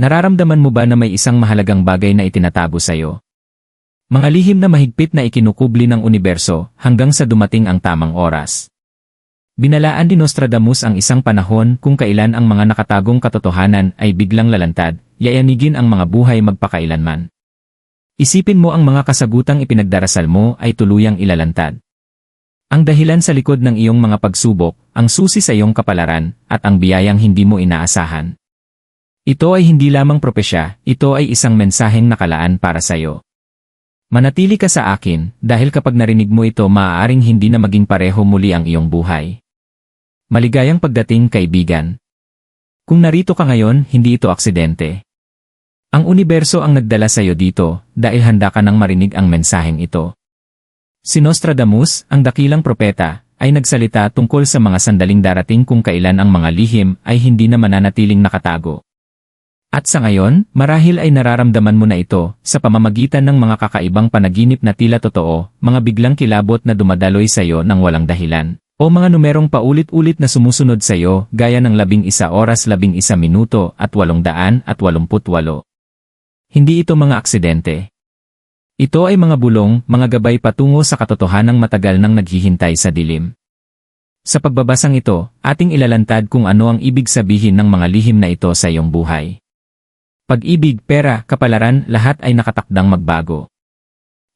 Nararamdaman mo ba na may isang mahalagang bagay na itinatago sa'yo? Mga lihim na mahigpit na ikinukubli ng universo hanggang sa dumating ang tamang oras. Binalaan ni Nostradamus ang isang panahon kung kailan ang mga nakatagong katotohanan ay biglang lalantad, yayanigin ang mga buhay magpakailanman. Isipin mo ang mga kasagutang ipinagdarasal mo ay tuluyang ilalantad. Ang dahilan sa likod ng iyong mga pagsubok, ang susi sa iyong kapalaran, at ang biyayang hindi mo inaasahan. Ito ay hindi lamang propesya, ito ay isang mensaheng nakalaan para sa iyo. Manatili ka sa akin, dahil kapag narinig mo ito maaaring hindi na maging pareho muli ang iyong buhay. Maligayang pagdating kaibigan. Kung narito ka ngayon, hindi ito aksidente. Ang universo ang nagdala sa iyo dito, dahil handa ka nang marinig ang mensaheng ito. Si Nostradamus, ang dakilang propeta, ay nagsalita tungkol sa mga sandaling darating kung kailan ang mga lihim ay hindi na mananatiling nakatago. At sa ngayon, marahil ay nararamdaman mo na ito sa pamamagitan ng mga kakaibang panaginip na tila totoo, mga biglang kilabot na dumadaloy sa iyo ng walang dahilan, o mga numerong paulit-ulit na sumusunod sa iyo gaya ng labing isa oras labing isa minuto at walong daan at walumput walo. Hindi ito mga aksidente. Ito ay mga bulong, mga gabay patungo sa katotohanang matagal nang naghihintay sa dilim. Sa pagbabasang ito, ating ilalantad kung ano ang ibig sabihin ng mga lihim na ito sa iyong buhay. Pag-ibig, pera, kapalaran, lahat ay nakatakdang magbago.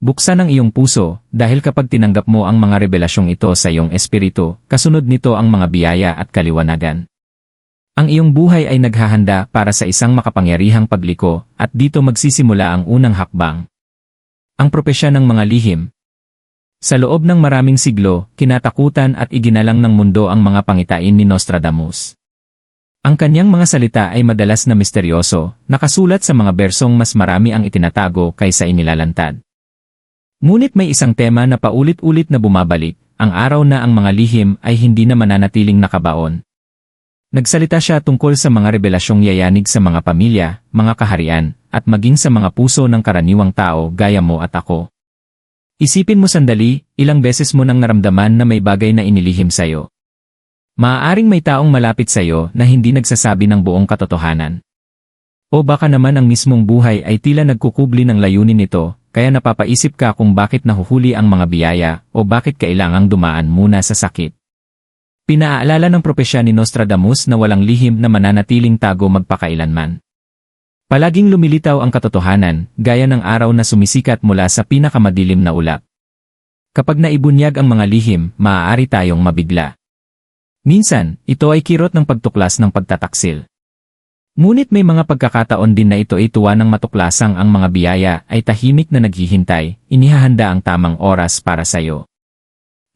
Buksan ang iyong puso, dahil kapag tinanggap mo ang mga revelasyong ito sa iyong espiritu, kasunod nito ang mga biyaya at kaliwanagan. Ang iyong buhay ay naghahanda para sa isang makapangyarihang pagliko, at dito magsisimula ang unang hakbang. Ang propesya ng mga lihim. Sa loob ng maraming siglo, kinatakutan at iginalang ng mundo ang mga pangitain ni Nostradamus. Ang kanyang mga salita ay madalas na misteryoso, nakasulat sa mga bersong mas marami ang itinatago kaysa inilalantad. Ngunit may isang tema na paulit-ulit na bumabalik, ang araw na ang mga lihim ay hindi na mananatiling nakabaon. Nagsalita siya tungkol sa mga rebelasyong yayanig sa mga pamilya, mga kaharian, at maging sa mga puso ng karaniwang tao gaya mo at ako. Isipin mo sandali, ilang beses mo nang naramdaman na may bagay na inilihim sa'yo. Maaaring may taong malapit sa iyo na hindi nagsasabi ng buong katotohanan. O baka naman ang mismong buhay ay tila nagkukubli ng layunin nito, kaya napapaisip ka kung bakit nahuhuli ang mga biyaya o bakit kailangang dumaan muna sa sakit. Pinaaalala ng propesya ni Nostradamus na walang lihim na mananatiling tago magpakailanman. Palaging lumilitaw ang katotohanan, gaya ng araw na sumisikat mula sa pinakamadilim na ulap. Kapag naibunyag ang mga lihim, maaari tayong mabigla. Minsan, ito ay kirot ng pagtuklas ng pagtataksil. Ngunit may mga pagkakataon din na ito ay tuwa ng matuklasang ang mga biyaya ay tahimik na naghihintay, inihahanda ang tamang oras para sa iyo.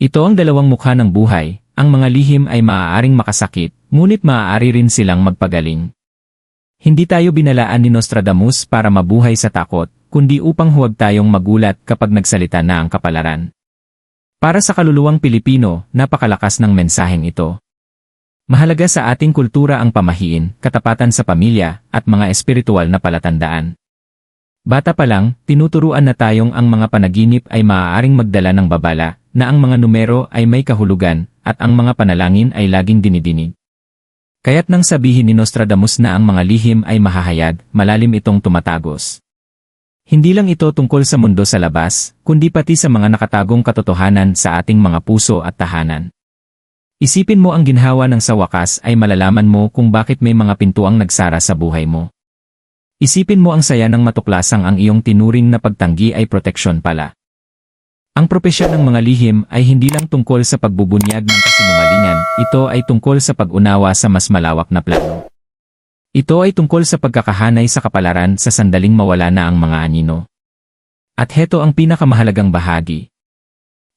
Ito ang dalawang mukha ng buhay, ang mga lihim ay maaaring makasakit, ngunit maaari rin silang magpagaling. Hindi tayo binalaan ni Nostradamus para mabuhay sa takot, kundi upang huwag tayong magulat kapag nagsalita na ang kapalaran. Para sa kaluluwang Pilipino, napakalakas ng mensaheng ito. Mahalaga sa ating kultura ang pamahiin, katapatan sa pamilya, at mga espiritual na palatandaan. Bata pa lang, tinuturuan na tayong ang mga panaginip ay maaaring magdala ng babala, na ang mga numero ay may kahulugan, at ang mga panalangin ay laging dinidinig. Kaya't nang sabihin ni Nostradamus na ang mga lihim ay mahahayag, malalim itong tumatagos. Hindi lang ito tungkol sa mundo sa labas, kundi pati sa mga nakatagong katotohanan sa ating mga puso at tahanan. Isipin mo ang ginhawa ng sa wakas ay malalaman mo kung bakit may mga pintuang nagsara sa buhay mo. Isipin mo ang saya ng matuklasang ang iyong tinuring na pagtanggi ay proteksyon pala. Ang propesya ng mga lihim ay hindi lang tungkol sa pagbubunyag ng kasinungalingan, ito ay tungkol sa pag-unawa sa mas malawak na plano. Ito ay tungkol sa pagkakahanay sa kapalaran sa sandaling mawala na ang mga anino. At heto ang pinakamahalagang bahagi.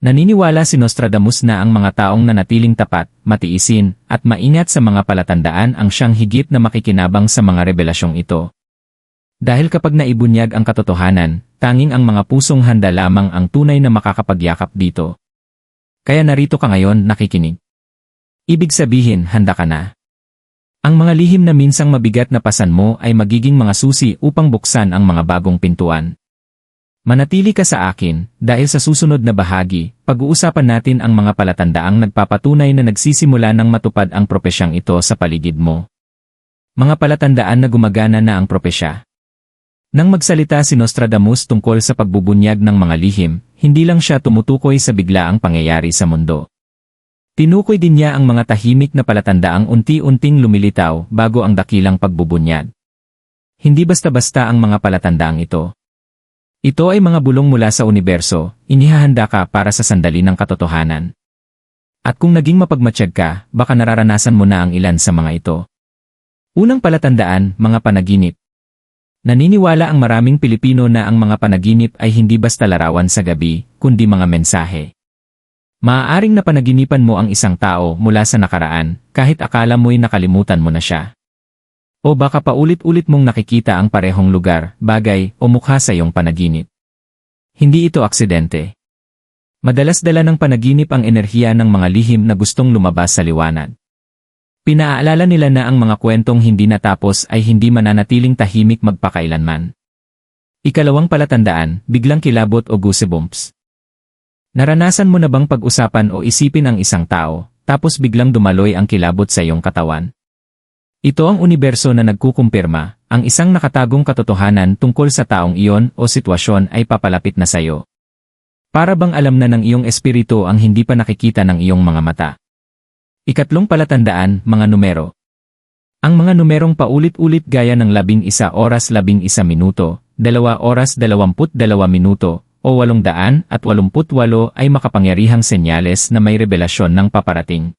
Naniniwala si Nostradamus na ang mga taong nanatiling tapat, matiisin, at maingat sa mga palatandaan ang siyang higit na makikinabang sa mga revelasyong ito. Dahil kapag naibunyag ang katotohanan, tanging ang mga pusong handa lamang ang tunay na makakapagyakap dito. Kaya narito ka ngayon nakikinig. Ibig sabihin, handa ka na. Ang mga lihim na minsang mabigat na pasan mo ay magiging mga susi upang buksan ang mga bagong pintuan. Manatili ka sa akin, dahil sa susunod na bahagi, pag-uusapan natin ang mga palatandaang nagpapatunay na nagsisimula ng matupad ang propesyang ito sa paligid mo. Mga palatandaan na gumagana na ang propesya. Nang magsalita si Nostradamus tungkol sa pagbubunyag ng mga lihim, hindi lang siya tumutukoy sa biglaang pangyayari sa mundo. Tinukoy din niya ang mga tahimik na palatandaang unti-unting lumilitaw bago ang dakilang pagbubunyag. Hindi basta-basta ang mga palatandaang ito. Ito ay mga bulong mula sa universo, inihahanda ka para sa sandali ng katotohanan. At kung naging mapagmatsyag ka, baka nararanasan mo na ang ilan sa mga ito. Unang palatandaan, mga panaginip. Naniniwala ang maraming Pilipino na ang mga panaginip ay hindi basta larawan sa gabi, kundi mga mensahe. Maaaring na panaginipan mo ang isang tao mula sa nakaraan, kahit akala mo'y nakalimutan mo na siya. O baka paulit-ulit mong nakikita ang parehong lugar, bagay, o mukha sa iyong panaginip. Hindi ito aksidente. Madalas dala ng panaginip ang enerhiya ng mga lihim na gustong lumabas sa liwanag. Pinaalala nila na ang mga kwentong hindi natapos ay hindi mananatiling tahimik magpakailanman. Ikalawang palatandaan, biglang kilabot o goosebumps. Naranasan mo na bang pag-usapan o isipin ang isang tao, tapos biglang dumaloy ang kilabot sa iyong katawan? Ito ang universo na nagkukumpirma, ang isang nakatagong katotohanan tungkol sa taong iyon o sitwasyon ay papalapit na sa iyo. Para bang alam na ng iyong espiritu ang hindi pa nakikita ng iyong mga mata. Ikatlong palatandaan, mga numero. Ang mga numerong paulit-ulit gaya ng labing isa oras labing isa minuto, dalawa oras dalawamput dalawa minuto, o walong daan at walumput walo ay makapangyarihang senyales na may revelasyon ng paparating.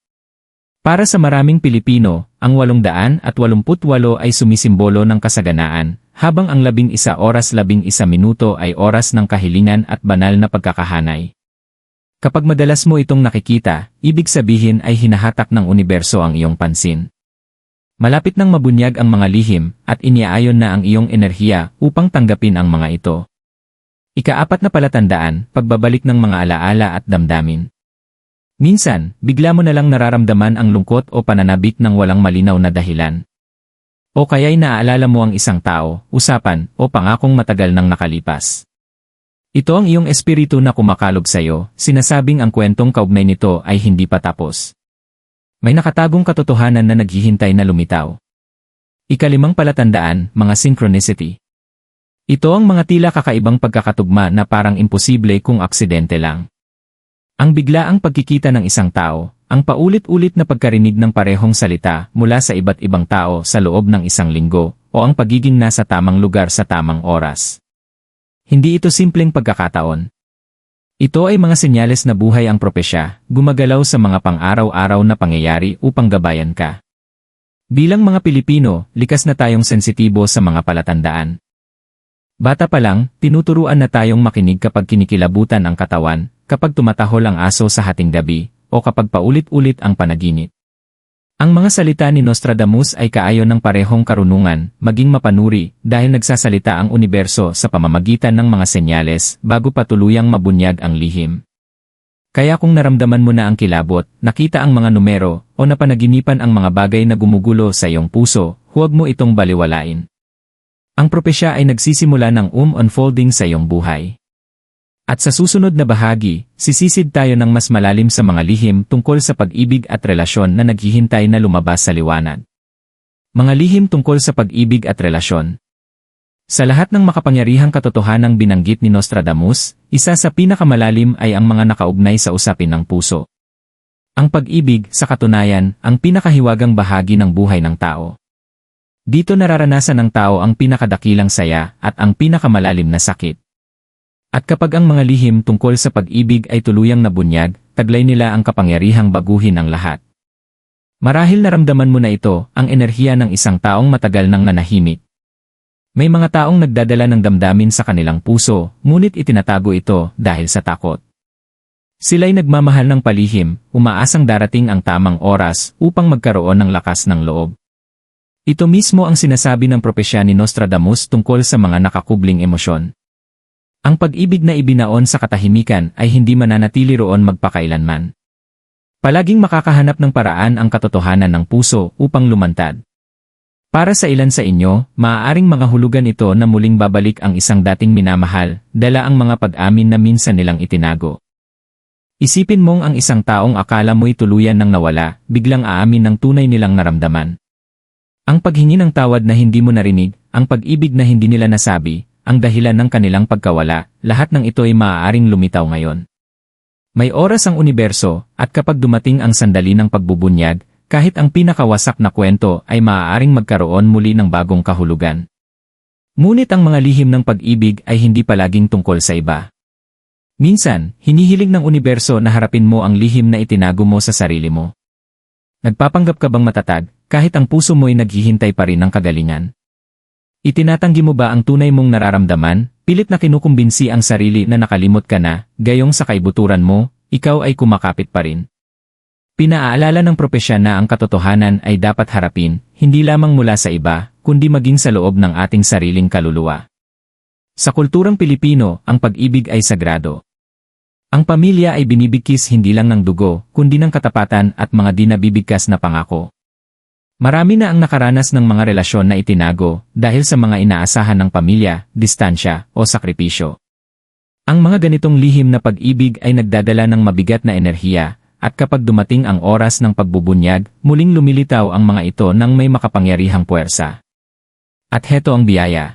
Para sa maraming Pilipino, ang walong daan at walumput walo ay sumisimbolo ng kasaganaan, habang ang labing isa oras labing isa minuto ay oras ng kahilingan at banal na pagkakahanay. Kapag madalas mo itong nakikita, ibig sabihin ay hinahatak ng universo ang iyong pansin. Malapit nang mabunyag ang mga lihim at iniaayon na ang iyong enerhiya upang tanggapin ang mga ito. Ikaapat na palatandaan, pagbabalik ng mga alaala at damdamin. Minsan, bigla mo na lang nararamdaman ang lungkot o pananabik ng walang malinaw na dahilan. O kaya'y naaalala mo ang isang tao, usapan, o pangakong matagal nang nakalipas. Ito ang iyong espiritu na kumakalob sa iyo, sinasabing ang kwentong kaugnay nito ay hindi pa tapos. May nakatagong katotohanan na naghihintay na lumitaw. Ikalimang palatandaan, mga synchronicity. Ito ang mga tila kakaibang pagkakatugma na parang imposible kung aksidente lang. Ang biglaang pagkikita ng isang tao, ang paulit-ulit na pagkarinig ng parehong salita mula sa iba't ibang tao sa loob ng isang linggo, o ang pagiging nasa tamang lugar sa tamang oras. Hindi ito simpleng pagkakataon. Ito ay mga senyales na buhay ang propesya, gumagalaw sa mga pang-araw-araw na pangyayari upang gabayan ka. Bilang mga Pilipino, likas na tayong sensitibo sa mga palatandaan. Bata pa lang, tinuturuan na tayong makinig kapag kinikilabutan ang katawan, kapag tumatahol ang aso sa hating gabi, o kapag paulit-ulit ang panaginip. Ang mga salita ni Nostradamus ay kaayon ng parehong karunungan, maging mapanuri, dahil nagsasalita ang universo sa pamamagitan ng mga senyales bago patuluyang mabunyag ang lihim. Kaya kung naramdaman mo na ang kilabot, nakita ang mga numero, o napanaginipan ang mga bagay na gumugulo sa iyong puso, huwag mo itong baliwalain. Ang propesya ay nagsisimula ng um-unfolding sa iyong buhay. At sa susunod na bahagi, sisisid tayo ng mas malalim sa mga lihim tungkol sa pag-ibig at relasyon na naghihintay na lumabas sa liwanag. Mga lihim tungkol sa pag-ibig at relasyon. Sa lahat ng makapangyarihang katotohanang binanggit ni Nostradamus, isa sa pinakamalalim ay ang mga nakaugnay sa usapin ng puso. Ang pag-ibig, sa katunayan, ang pinakahiwagang bahagi ng buhay ng tao. Dito nararanasan ng tao ang pinakadakilang saya at ang pinakamalalim na sakit. At kapag ang mga lihim tungkol sa pag-ibig ay tuluyang nabunyag, taglay nila ang kapangyarihang baguhin ang lahat. Marahil naramdaman mo na ito, ang enerhiya ng isang taong matagal nang nanahimik. May mga taong nagdadala ng damdamin sa kanilang puso, ngunit itinatago ito dahil sa takot. Sila'y nagmamahal ng palihim, umaasang darating ang tamang oras upang magkaroon ng lakas ng loob. Ito mismo ang sinasabi ng propesya ni Nostradamus tungkol sa mga nakakubling emosyon. Ang pag-ibig na ibinaon sa katahimikan ay hindi mananatili roon magpakailanman. Palaging makakahanap ng paraan ang katotohanan ng puso upang lumantad. Para sa ilan sa inyo, maaaring mga hulugan ito na muling babalik ang isang dating minamahal, dala ang mga pag-amin na minsan nilang itinago. Isipin mong ang isang taong akala mo'y tuluyan ng nawala, biglang aamin ng tunay nilang naramdaman. Ang paghingi ng tawad na hindi mo narinig, ang pag-ibig na hindi nila nasabi, ang dahilan ng kanilang pagkawala, lahat ng ito ay maaaring lumitaw ngayon. May oras ang universo, at kapag dumating ang sandali ng pagbubunyag, kahit ang pinakawasak na kwento ay maaaring magkaroon muli ng bagong kahulugan. Ngunit ang mga lihim ng pag-ibig ay hindi palaging tungkol sa iba. Minsan, hinihiling ng universo na harapin mo ang lihim na itinago mo sa sarili mo. Nagpapanggap ka bang matatag, kahit ang puso mo ay naghihintay pa rin ng kagalingan? Itinatanggi mo ba ang tunay mong nararamdaman, pilit na kinukumbinsi ang sarili na nakalimot ka na, gayong sa kaibuturan mo, ikaw ay kumakapit pa rin? Pinaalala ng propesya na ang katotohanan ay dapat harapin, hindi lamang mula sa iba, kundi maging sa loob ng ating sariling kaluluwa. Sa kulturang Pilipino, ang pag-ibig ay sagrado. Ang pamilya ay binibigkis hindi lang ng dugo, kundi ng katapatan at mga di nabibigkas na pangako. Marami na ang nakaranas ng mga relasyon na itinago dahil sa mga inaasahan ng pamilya, distansya, o sakripisyo. Ang mga ganitong lihim na pag-ibig ay nagdadala ng mabigat na enerhiya, at kapag dumating ang oras ng pagbubunyag, muling lumilitaw ang mga ito ng may makapangyarihang puwersa. At heto ang biyaya.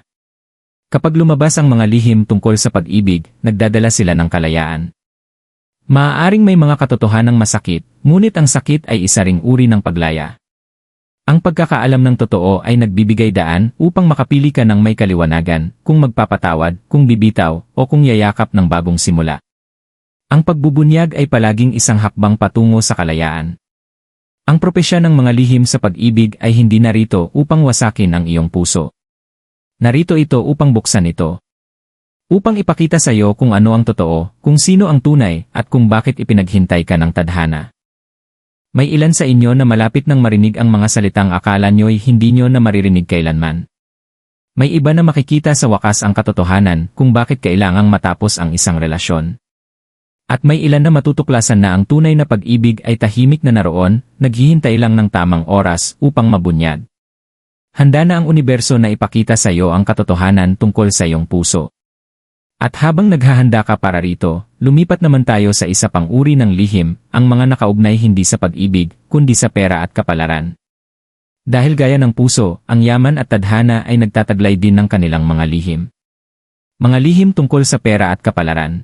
Kapag lumabas ang mga lihim tungkol sa pag-ibig, nagdadala sila ng kalayaan. Maaaring may mga katotohanang masakit, ngunit ang sakit ay isa ring uri ng paglaya. Ang pagkakaalam ng totoo ay nagbibigay daan upang makapili ka ng may kaliwanagan, kung magpapatawad, kung bibitaw, o kung yayakap ng bagong simula. Ang pagbubunyag ay palaging isang hakbang patungo sa kalayaan. Ang propesya ng mga lihim sa pag-ibig ay hindi narito upang wasakin ang iyong puso. Narito ito upang buksan ito, Upang ipakita sa iyo kung ano ang totoo, kung sino ang tunay, at kung bakit ipinaghintay ka ng tadhana. May ilan sa inyo na malapit nang marinig ang mga salitang akala nyo'y hindi nyo na maririnig kailanman. May iba na makikita sa wakas ang katotohanan kung bakit kailangang matapos ang isang relasyon. At may ilan na matutuklasan na ang tunay na pag-ibig ay tahimik na naroon, naghihintay lang ng tamang oras upang mabunyag. Handa na ang universo na ipakita sa iyo ang katotohanan tungkol sa iyong puso. At habang naghahanda ka para rito, lumipat naman tayo sa isa pang uri ng lihim, ang mga nakaugnay hindi sa pag-ibig, kundi sa pera at kapalaran. Dahil gaya ng puso, ang yaman at tadhana ay nagtataglay din ng kanilang mga lihim. Mga lihim tungkol sa pera at kapalaran.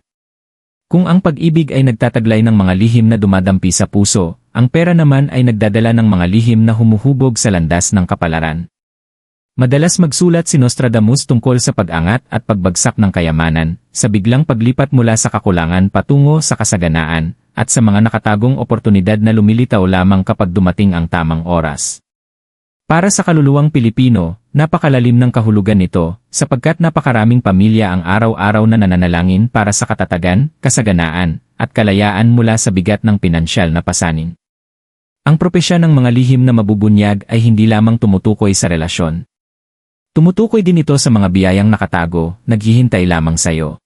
Kung ang pag-ibig ay nagtataglay ng mga lihim na dumadampi sa puso, ang pera naman ay nagdadala ng mga lihim na humuhubog sa landas ng kapalaran. Madalas magsulat si Nostradamus tungkol sa pag-angat at pagbagsak ng kayamanan, sa biglang paglipat mula sa kakulangan patungo sa kasaganaan, at sa mga nakatagong oportunidad na lumilitaw lamang kapag dumating ang tamang oras. Para sa kaluluwang Pilipino, napakalalim ng kahulugan nito, sapagkat napakaraming pamilya ang araw-araw na nananalangin para sa katatagan, kasaganaan, at kalayaan mula sa bigat ng pinansyal na pasanin. Ang propesya ng mga lihim na mabubunyag ay hindi lamang tumutukoy sa relasyon, Tumutukoy din ito sa mga biyayang nakatago, naghihintay lamang sa iyo.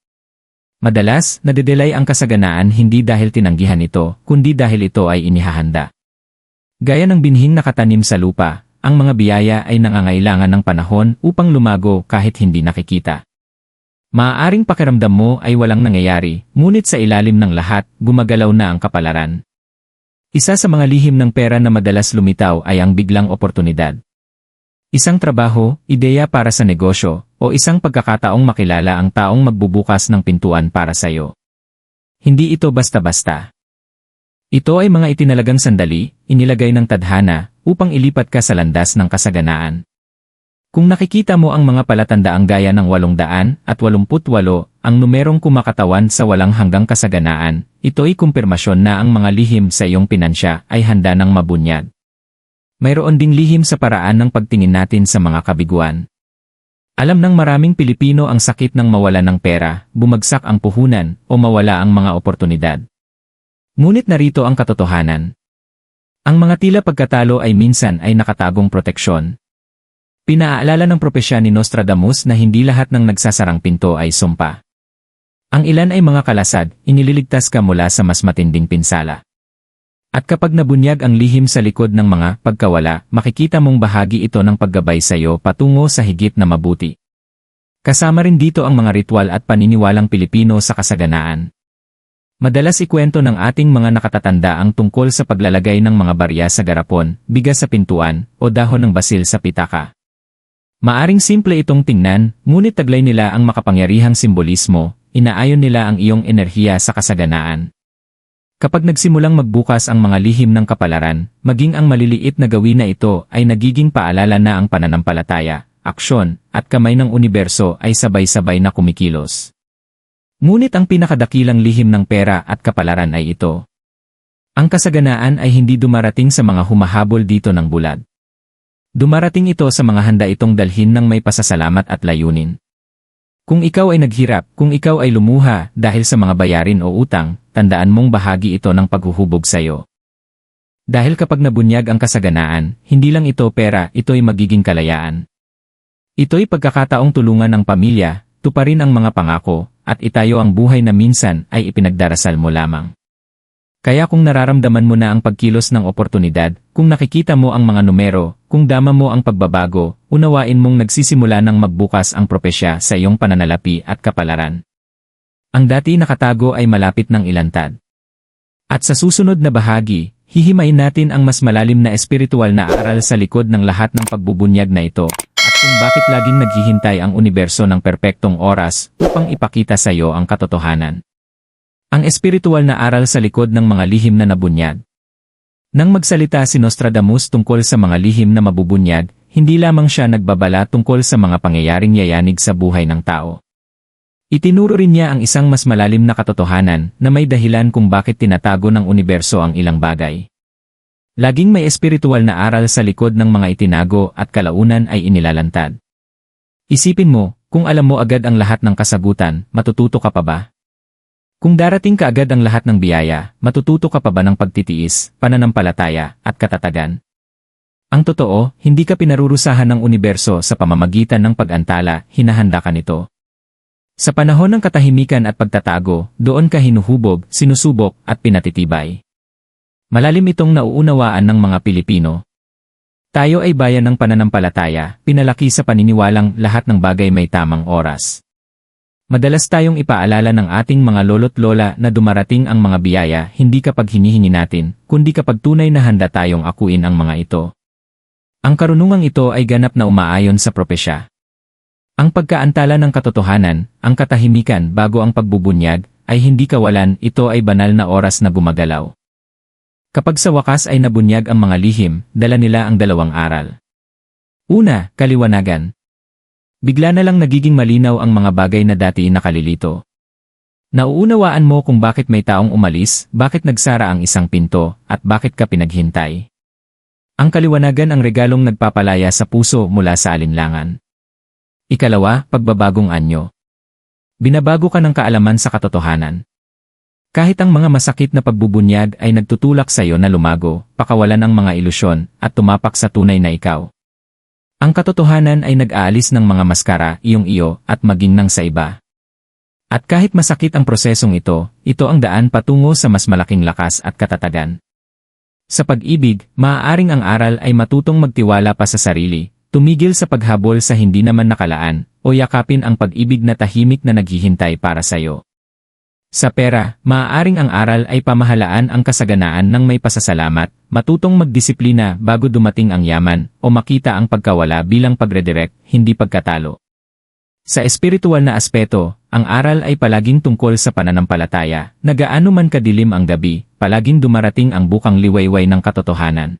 Madalas, nadedelay ang kasaganaan hindi dahil tinanggihan ito, kundi dahil ito ay inihahanda. Gaya ng binhing nakatanim sa lupa, ang mga biyaya ay nangangailangan ng panahon upang lumago kahit hindi nakikita. Maaaring pakiramdam mo ay walang nangyayari, ngunit sa ilalim ng lahat, gumagalaw na ang kapalaran. Isa sa mga lihim ng pera na madalas lumitaw ay ang biglang oportunidad. Isang trabaho, ideya para sa negosyo, o isang pagkakataong makilala ang taong magbubukas ng pintuan para sa iyo. Hindi ito basta-basta. Ito ay mga itinalagang sandali, inilagay ng tadhana, upang ilipat ka sa landas ng kasaganaan. Kung nakikita mo ang mga palatandaang gaya ng 800 at 88, ang numerong kumakatawan sa walang hanggang kasaganaan, ito ay kumpirmasyon na ang mga lihim sa iyong pinansya ay handa ng mabunyag. Mayroon ding lihim sa paraan ng pagtingin natin sa mga kabiguan. Alam ng maraming Pilipino ang sakit ng mawala ng pera, bumagsak ang puhunan, o mawala ang mga oportunidad. Ngunit narito ang katotohanan. Ang mga tila pagkatalo ay minsan ay nakatagong proteksyon. Pinaalala ng propesya ni Nostradamus na hindi lahat ng nagsasarang pinto ay sumpa. Ang ilan ay mga kalasad, inililigtas ka mula sa mas matinding pinsala. At kapag nabunyag ang lihim sa likod ng mga pagkawala, makikita mong bahagi ito ng paggabay sa iyo patungo sa higit na mabuti. Kasama rin dito ang mga ritual at paniniwalang Pilipino sa kasaganaan. Madalas ikwento ng ating mga nakatatanda ang tungkol sa paglalagay ng mga barya sa garapon, bigas sa pintuan, o dahon ng basil sa pitaka. Maaring simple itong tingnan, ngunit taglay nila ang makapangyarihang simbolismo, inaayon nila ang iyong enerhiya sa kasaganaan. Kapag nagsimulang magbukas ang mga lihim ng kapalaran, maging ang maliliit na gawin na ito ay nagiging paalala na ang pananampalataya, aksyon, at kamay ng universo ay sabay-sabay na kumikilos. Ngunit ang pinakadakilang lihim ng pera at kapalaran ay ito. Ang kasaganaan ay hindi dumarating sa mga humahabol dito ng bulad. Dumarating ito sa mga handa itong dalhin ng may pasasalamat at layunin. Kung ikaw ay naghirap, kung ikaw ay lumuha dahil sa mga bayarin o utang, tandaan mong bahagi ito ng paghuhubog sa iyo. Dahil kapag nabunyag ang kasaganaan, hindi lang ito pera, ito'y magiging kalayaan. Ito'y pagkakataong tulungan ng pamilya, tuparin ang mga pangako, at itayo ang buhay na minsan ay ipinagdarasal mo lamang. Kaya kung nararamdaman mo na ang pagkilos ng oportunidad, kung nakikita mo ang mga numero, kung dama mo ang pagbabago, unawain mong nagsisimula ng magbukas ang propesya sa iyong pananalapi at kapalaran. Ang dati nakatago ay malapit ng ilantad. At sa susunod na bahagi, hihimayin natin ang mas malalim na espiritual na aral sa likod ng lahat ng pagbubunyag na ito, at kung bakit laging naghihintay ang universo ng perpektong oras upang ipakita sa iyo ang katotohanan. Ang espiritual na aral sa likod ng mga lihim na nabunyag. Nang magsalita si Nostradamus tungkol sa mga lihim na mabubunyag, hindi lamang siya nagbabala tungkol sa mga pangyayaring yayanig sa buhay ng tao. Itinuro rin niya ang isang mas malalim na katotohanan na may dahilan kung bakit tinatago ng universo ang ilang bagay. Laging may espiritual na aral sa likod ng mga itinago at kalaunan ay inilalantad. Isipin mo, kung alam mo agad ang lahat ng kasagutan, matututo ka pa ba? Kung darating ka agad ang lahat ng biyaya, matututo ka pa ba ng pagtitiis, pananampalataya, at katatagan? Ang totoo, hindi ka pinarurusahan ng universo sa pamamagitan ng pag-antala, hinahanda ka nito. Sa panahon ng katahimikan at pagtatago, doon ka hinuhubog, sinusubok, at pinatitibay. Malalim itong nauunawaan ng mga Pilipino. Tayo ay bayan ng pananampalataya, pinalaki sa paniniwalang lahat ng bagay may tamang oras. Madalas tayong ipaalala ng ating mga lolo't lola na dumarating ang mga biyaya hindi kapag hinihingi natin, kundi kapag tunay na handa tayong akuin ang mga ito. Ang karunungang ito ay ganap na umaayon sa propesya. Ang pagkaantala ng katotohanan, ang katahimikan bago ang pagbubunyag, ay hindi kawalan, ito ay banal na oras na gumagalaw. Kapag sa wakas ay nabunyag ang mga lihim, dala nila ang dalawang aral. Una, kaliwanagan. Bigla na lang nagiging malinaw ang mga bagay na dati nakalilito. Nauunawaan mo kung bakit may taong umalis, bakit nagsara ang isang pinto, at bakit ka pinaghintay. Ang kaliwanagan ang regalong nagpapalaya sa puso mula sa alinlangan. Ikalawa, pagbabagong anyo. Binabago ka ng kaalaman sa katotohanan. Kahit ang mga masakit na pagbubunyag ay nagtutulak sa iyo na lumago, pakawalan ang mga ilusyon, at tumapak sa tunay na ikaw. Ang katotohanan ay nag-aalis ng mga maskara, iyong iyo, at maging ng sa iba. At kahit masakit ang prosesong ito, ito ang daan patungo sa mas malaking lakas at katatagan. Sa pag-ibig, maaaring ang aral ay matutong magtiwala pa sa sarili, tumigil sa paghabol sa hindi naman nakalaan, o yakapin ang pag-ibig na tahimik na naghihintay para sa iyo. Sa pera, maaaring ang aral ay pamahalaan ang kasaganaan ng may pasasalamat, matutong magdisiplina bago dumating ang yaman, o makita ang pagkawala bilang pagredirect, hindi pagkatalo. Sa espiritual na aspeto, ang aral ay palaging tungkol sa pananampalataya, na gaano man kadilim ang gabi, palaging dumarating ang bukang liwayway ng katotohanan.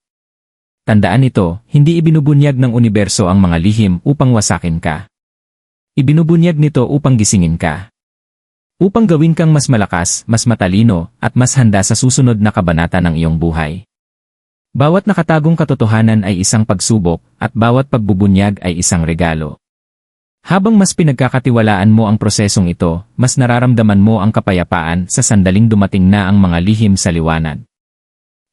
Tandaan ito, hindi ibinubunyag ng universo ang mga lihim upang wasakin ka. Ibinubunyag nito upang gisingin ka. Upang gawin kang mas malakas, mas matalino, at mas handa sa susunod na kabanata ng iyong buhay. Bawat nakatagong katotohanan ay isang pagsubok, at bawat pagbubunyag ay isang regalo. Habang mas pinagkakatiwalaan mo ang prosesong ito, mas nararamdaman mo ang kapayapaan sa sandaling dumating na ang mga lihim sa liwanag.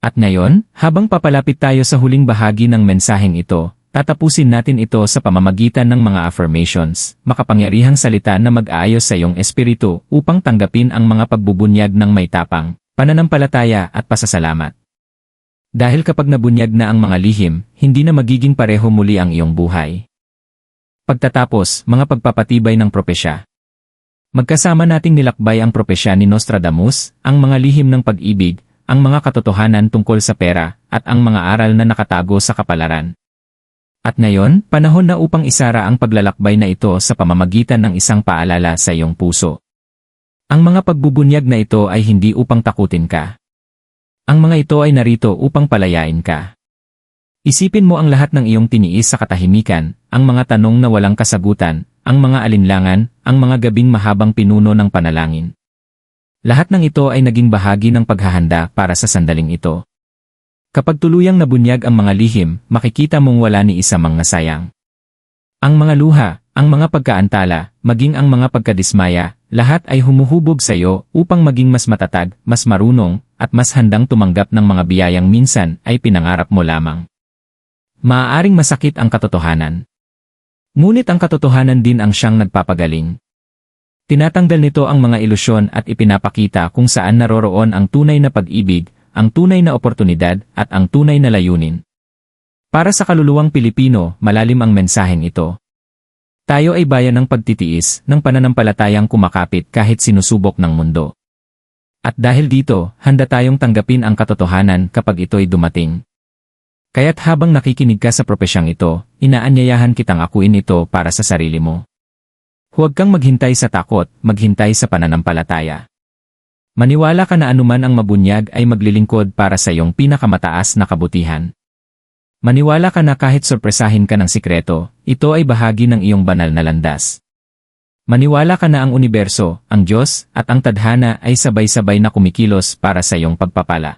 At ngayon, habang papalapit tayo sa huling bahagi ng mensaheng ito, Tatapusin natin ito sa pamamagitan ng mga affirmations, makapangyarihang salita na mag-aayos sa iyong espiritu upang tanggapin ang mga pagbubunyag ng may tapang, pananampalataya at pasasalamat. Dahil kapag nabunyag na ang mga lihim, hindi na magiging pareho muli ang iyong buhay. Pagtatapos, mga pagpapatibay ng propesya. Magkasama nating nilakbay ang propesya ni Nostradamus, ang mga lihim ng pag-ibig, ang mga katotohanan tungkol sa pera, at ang mga aral na nakatago sa kapalaran. At ngayon, panahon na upang isara ang paglalakbay na ito sa pamamagitan ng isang paalala sa iyong puso. Ang mga pagbubunyag na ito ay hindi upang takutin ka. Ang mga ito ay narito upang palayain ka. Isipin mo ang lahat ng iyong tiniis sa katahimikan, ang mga tanong na walang kasagutan, ang mga alinlangan, ang mga gabing mahabang pinuno ng panalangin. Lahat ng ito ay naging bahagi ng paghahanda para sa sandaling ito. Kapag tuluyang nabunyag ang mga lihim, makikita mong wala ni isa mga sayang. Ang mga luha, ang mga pagkaantala, maging ang mga pagkadismaya, lahat ay humuhubog sa iyo upang maging mas matatag, mas marunong, at mas handang tumanggap ng mga biyayang minsan ay pinangarap mo lamang. Maaaring masakit ang katotohanan. Ngunit ang katotohanan din ang siyang nagpapagaling. Tinatanggal nito ang mga ilusyon at ipinapakita kung saan naroroon ang tunay na pag-ibig, ang tunay na oportunidad, at ang tunay na layunin. Para sa kaluluwang Pilipino, malalim ang mensaheng ito. Tayo ay bayan ng pagtitiis, ng pananampalatayang kumakapit kahit sinusubok ng mundo. At dahil dito, handa tayong tanggapin ang katotohanan kapag ito'y dumating. Kaya't habang nakikinig ka sa propesyang ito, inaanyayahan kitang akuin ito para sa sarili mo. Huwag kang maghintay sa takot, maghintay sa pananampalataya. Maniwala ka na anuman ang mabunyag ay maglilingkod para sa iyong pinakamataas na kabutihan. Maniwala ka na kahit sorpresahin ka ng sikreto, ito ay bahagi ng iyong banal na landas. Maniwala ka na ang universo, ang Diyos, at ang tadhana ay sabay-sabay na kumikilos para sa iyong pagpapala.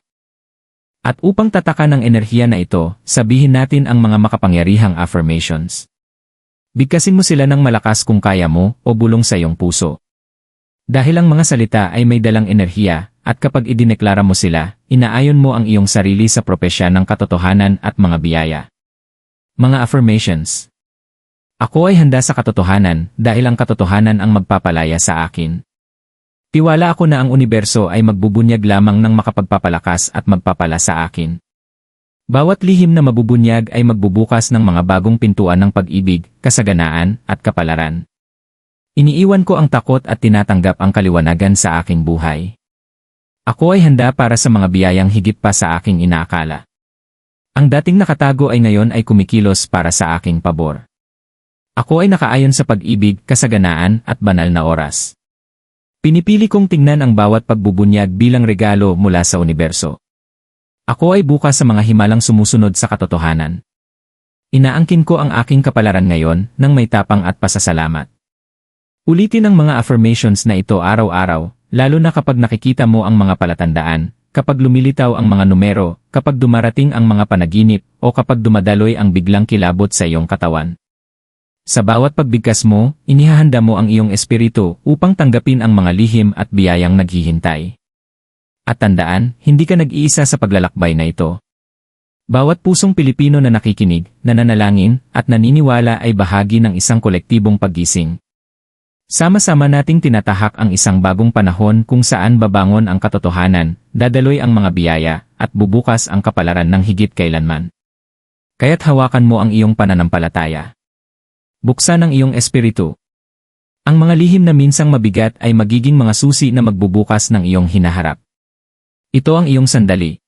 At upang tataka ng enerhiya na ito, sabihin natin ang mga makapangyarihang affirmations. Bigkasin mo sila ng malakas kung kaya mo o bulong sa iyong puso. Dahil ang mga salita ay may dalang enerhiya, at kapag idineklara mo sila, inaayon mo ang iyong sarili sa propesya ng katotohanan at mga biyaya. Mga affirmations Ako ay handa sa katotohanan dahil ang katotohanan ang magpapalaya sa akin. Tiwala ako na ang universo ay magbubunyag lamang ng makapagpapalakas at magpapala sa akin. Bawat lihim na mabubunyag ay magbubukas ng mga bagong pintuan ng pag-ibig, kasaganaan, at kapalaran. Iniiwan ko ang takot at tinatanggap ang kaliwanagan sa aking buhay. Ako ay handa para sa mga biyayang higit pa sa aking inaakala. Ang dating nakatago ay ngayon ay kumikilos para sa aking pabor. Ako ay nakaayon sa pag-ibig, kasaganaan, at banal na oras. Pinipili kong tingnan ang bawat pagbubunyag bilang regalo mula sa universo. Ako ay bukas sa mga himalang sumusunod sa katotohanan. Inaangkin ko ang aking kapalaran ngayon ng may tapang at pasasalamat. Ulitin ang mga affirmations na ito araw-araw, lalo na kapag nakikita mo ang mga palatandaan, kapag lumilitaw ang mga numero, kapag dumarating ang mga panaginip, o kapag dumadaloy ang biglang kilabot sa iyong katawan. Sa bawat pagbigkas mo, inihahanda mo ang iyong espiritu upang tanggapin ang mga lihim at biyayang naghihintay. At tandaan, hindi ka nag-iisa sa paglalakbay na ito. Bawat pusong Pilipino na nakikinig, nananalangin, at naniniwala ay bahagi ng isang kolektibong paggising. Sama-sama nating tinatahak ang isang bagong panahon kung saan babangon ang katotohanan, dadaloy ang mga biyaya, at bubukas ang kapalaran ng higit kailanman. Kaya't hawakan mo ang iyong pananampalataya. Buksan ang iyong espiritu. Ang mga lihim na minsang mabigat ay magiging mga susi na magbubukas ng iyong hinaharap. Ito ang iyong sandali.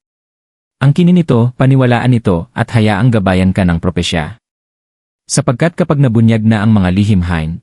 Ang kinin nito, paniwalaan ito, at hayaang gabayan ka ng propesya. Sapagkat kapag nabunyag na ang mga lihim hain,